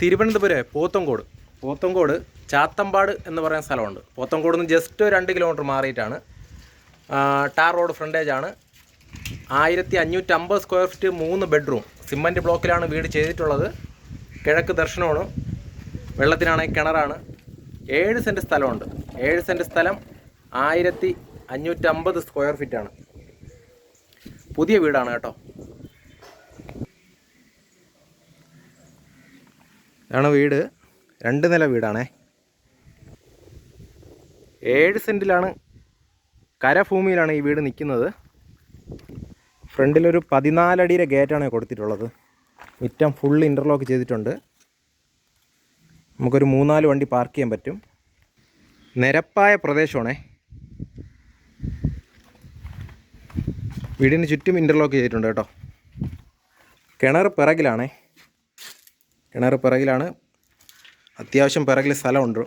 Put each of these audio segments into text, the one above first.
തിരുവനന്തപുരം പോത്തങ്കോട്. പോത്തങ്കോട് ചാത്തമ്പാട് എന്ന് പറയുന്ന സ്ഥലമുണ്ട്. പോത്തങ്കോട് നിന്ന് ജസ്റ്റ് രണ്ട് കിലോമീറ്റർ മാറിയിട്ടാണ്. ടാർ റോഡ് ഫ്രണ്ടേജ് ആണ്. ആയിരത്തി അഞ്ഞൂറ്റമ്പത് സ്ക്വയർ ഫീറ്റ് മൂന്ന് ബെഡ്റൂം സിമന്റ് ബ്ലോക്കിലാണ് വീട് ചെയ്തിട്ടുള്ളത്. കിഴക്ക് ദർശനമാണ്. വെള്ളത്തിനാണെങ്കിൽ കിണറാണ്. ഏഴ് സെന്റ് സ്ഥലമുണ്ട്. ഏഴ് സെന്റ് സ്ഥലം ആയിരത്തി അഞ്ഞൂറ്റമ്പത് സ്ക്വയർ ഫീറ്റാണ് പുതിയ വീടാണ് കേട്ടോ. ഇതാണ് വീട്. രണ്ട് നില വീടാണേ. ഏഴ് സെന്റിലാണ് കരഭൂമിയിലാണ് ഈ വീട് നിൽക്കുന്നത് ഫ്രണ്ടിലൊരു പതിനാലടിയുടെ ഗേറ്റാണ് കൊടുത്തിട്ടുള്ളത്. മുറ്റം ഫുൾ ഇന്റർലോക്ക് ചെയ്തിട്ടുണ്ട്. നമുക്കൊരു മൂന്നാൽ വണ്ടി പാർക്ക് ചെയ്യാൻ പറ്റും. നിരപ്പായ പ്രദേശമാണേ. വീടിന് ചുറ്റും ഇന്റർലോക്ക് ചെയ്തിട്ടുണ്ട് കേട്ടോ. കിണർ പിറകിലാണേ. കിണർ പിറകിലാണ്. അത്യാവശ്യം പിറകിൽ സ്ഥലമുണ്ട്.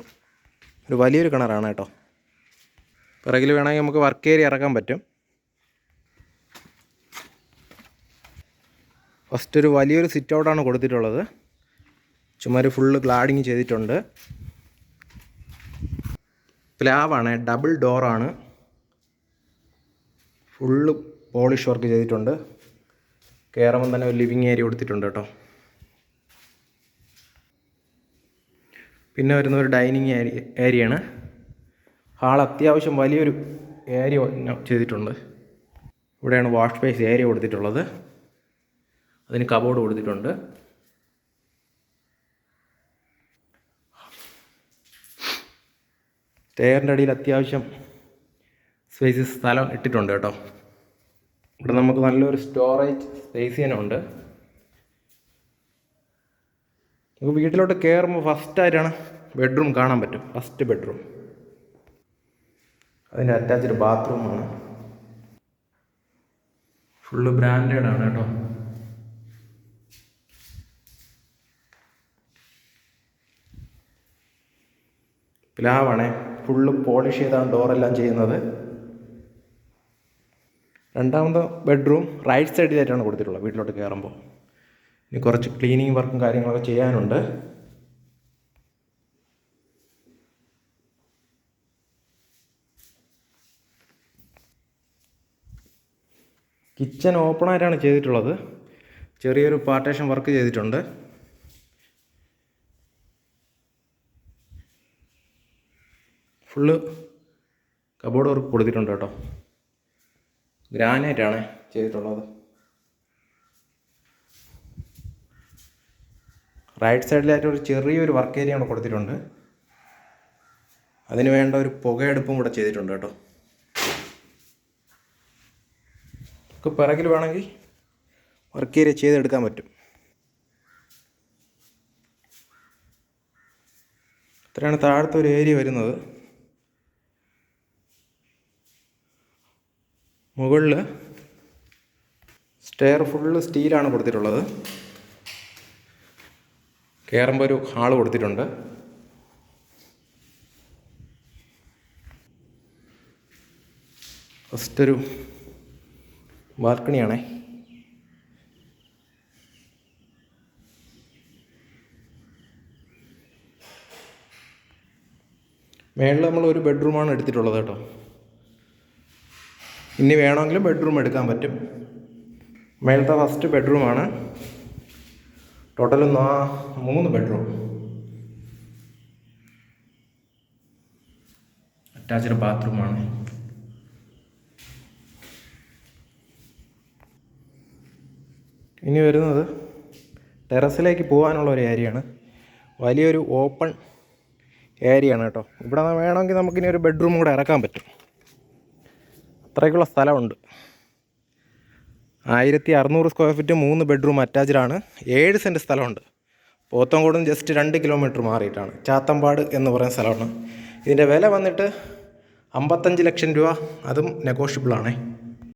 ഒരു വലിയൊരു കിണറാണ് കേട്ടോ. പിറകിൽ വേണമെങ്കിൽ നമുക്ക് വർക്ക് ഏരിയ ഇറക്കാൻ പറ്റും. ഫസ്റ്റ് ഒരു വലിയൊരു സിറ്റ് ഔട്ടാണ് കൊടുത്തിട്ടുള്ളത്. ചുമര് ഫുള്ള് ഗ്ലാഡിങ് ചെയ്തിട്ടുണ്ട്. പ്ലാവാണ് ഡബിൾ ഡോറാണ് ഫുള്ള് പോളിഷ് വർക്ക് ചെയ്തിട്ടുണ്ട്. കയറുമ്പം തന്നെ ഒരു ലിവിങ് ഏരിയ കൊടുത്തിട്ടുണ്ട് കേട്ടോ. പിന്നെ വരുന്ന ഒരു ഡൈനിങ് ഏരിയ ഏരിയയാണ് ഹാൾ അത്യാവശ്യം വലിയൊരു ഏരിയ ചെയ്തിട്ടുണ്ട്. ഇവിടെയാണ് വാഷ് സ്പേസ് ഏരിയ കൊടുത്തിട്ടുള്ളത്. അതിന് കബോർഡ് കൊടുത്തിട്ടുണ്ട്. സ്റ്റെയറിന്റെ അടിയിൽ അത്യാവശ്യം സ്പേസ് സ്ഥലം ഇട്ടിട്ടുണ്ട് കേട്ടോ. ഇവിടെ നമുക്ക് നല്ലൊരു സ്റ്റോറേജ് സ്പേസ് തന്നെ ഉണ്ട്. നമുക്ക് വീട്ടിലോട്ട് കയറുമ്പോൾ ഫസ്റ്റായിട്ടാണ് ബെഡ്റൂം കാണാൻ പറ്റും. ഫസ്റ്റ് ബെഡ്റൂം അതിന്റെ അറ്റാച്ച്ഡ് ബാത്റൂമാണ് ഫുള്ള് ബ്രാൻഡഡ് ആണ് കേട്ടോ. പ്ലാവാണേ ഫുള്ള് പോളിഷ് ചെയ്താണ് ഡോറെല്ലാം ചെയ്യുന്നത്. രണ്ടാമത്തെ ബെഡ്റൂം റൈറ്റ് സൈഡിലായിട്ടാണ് കൊടുത്തിട്ടുള്ളത് വീട്ടിലോട്ട് കയറുമ്പോൾ ഇനി കുറച്ച് ക്ലീനിങ് വർക്കും കാര്യങ്ങളൊക്കെ ചെയ്യാനുണ്ട്. കിച്ചൺ ഓപ്പണായിട്ടാണ് ചെയ്തിട്ടുള്ളത്. ചെറിയൊരു പാർട്ടേഷൻ വർക്ക് ചെയ്തിട്ടുണ്ട്. ഫുള്ള് കബോർഡ് വർക്ക് കൊടുത്തിട്ടുണ്ട് കേട്ടോ. ഗ്രാനൈറ്റാണ് ചെയ്തിട്ടുള്ളത്. റൈറ്റ് സൈഡിലായിട്ട് ഒരു ചെറിയൊരു വർക്ക് ഏരിയ കൂടെ കൊടുത്തിട്ടുണ്ട്. അതിന് വേണ്ട ഒരു പുകയെടുപ്പും കൂടെ ചെയ്തിട്ടുണ്ട് കേട്ടോ. നമുക്ക് പിറകിൽ വേണമെങ്കിൽ വർക്ക് ഏരിയ ചെയ്തെടുക്കാൻ പറ്റും. ഇത്രയാണ് താഴത്തെ ഒരു ഏരിയ വരുന്നത്. മുകളിൽ സ്റ്റെയർ ഫുള്ള് സ്റ്റീലാണ് കൊടുത്തിട്ടുള്ളത്. കയറുമ്പോൾ ഒരു ഹാൾ കൊടുത്തിട്ടുണ്ട്. ഫസ്റ്റ് ഒരു ബാൽക്കണിയാണേ. മേളിൽ നമ്മൾ ഒരു ബെഡ്റൂമാണ് എടുത്തിട്ടുള്ളത് കേട്ടോ. ഇനി വേണമെങ്കിലും ബെഡ്റൂം എടുക്കാൻ പറ്റും. മേളത്തെ ഫസ്റ്റ് ബെഡ്റൂമാണ്. ടോട്ടൽ നാ മൂന്ന് ബെഡ്റൂം അറ്റാച്ച്ഡ് ബാത്റൂമാണ് ഇനി വരുന്നത് ടെറസിലേക്ക് പോകാനുള്ള ഒരു ഏരിയയാണ് വലിയൊരു ഓപ്പൺ ഏരിയയാണ് കേട്ടോ. ഇവിടെ വേണമെങ്കിൽ നമുക്കിനി ഒരു ബെഡ്റൂം കൂടെ ഇറക്കാൻ പറ്റും. അത്രയ്ക്കുള്ള സ്ഥലമുണ്ട്. ആയിരത്തി അറുന്നൂറ് സ്ക്വയർ ഫീറ്റ് മൂന്ന് ബെഡ്റൂം അറ്റാച്ച്ഡ് ആണ്. ഏഴ് സെന്റ് സ്ഥലമുണ്ട്. പോത്തങ്കോടും ജസ്റ്റ് രണ്ട് കിലോമീറ്റർ മാറിയിട്ടാണ്. ചാത്തമ്പാട് എന്ന് പറയുന്ന സ്ഥലമാണ്. ഇതിന്റെ വില വന്നിട്ട് അമ്പത്തഞ്ച് ലക്ഷം രൂപ. അതും നെഗോഷ്യബിൾ ആണേ.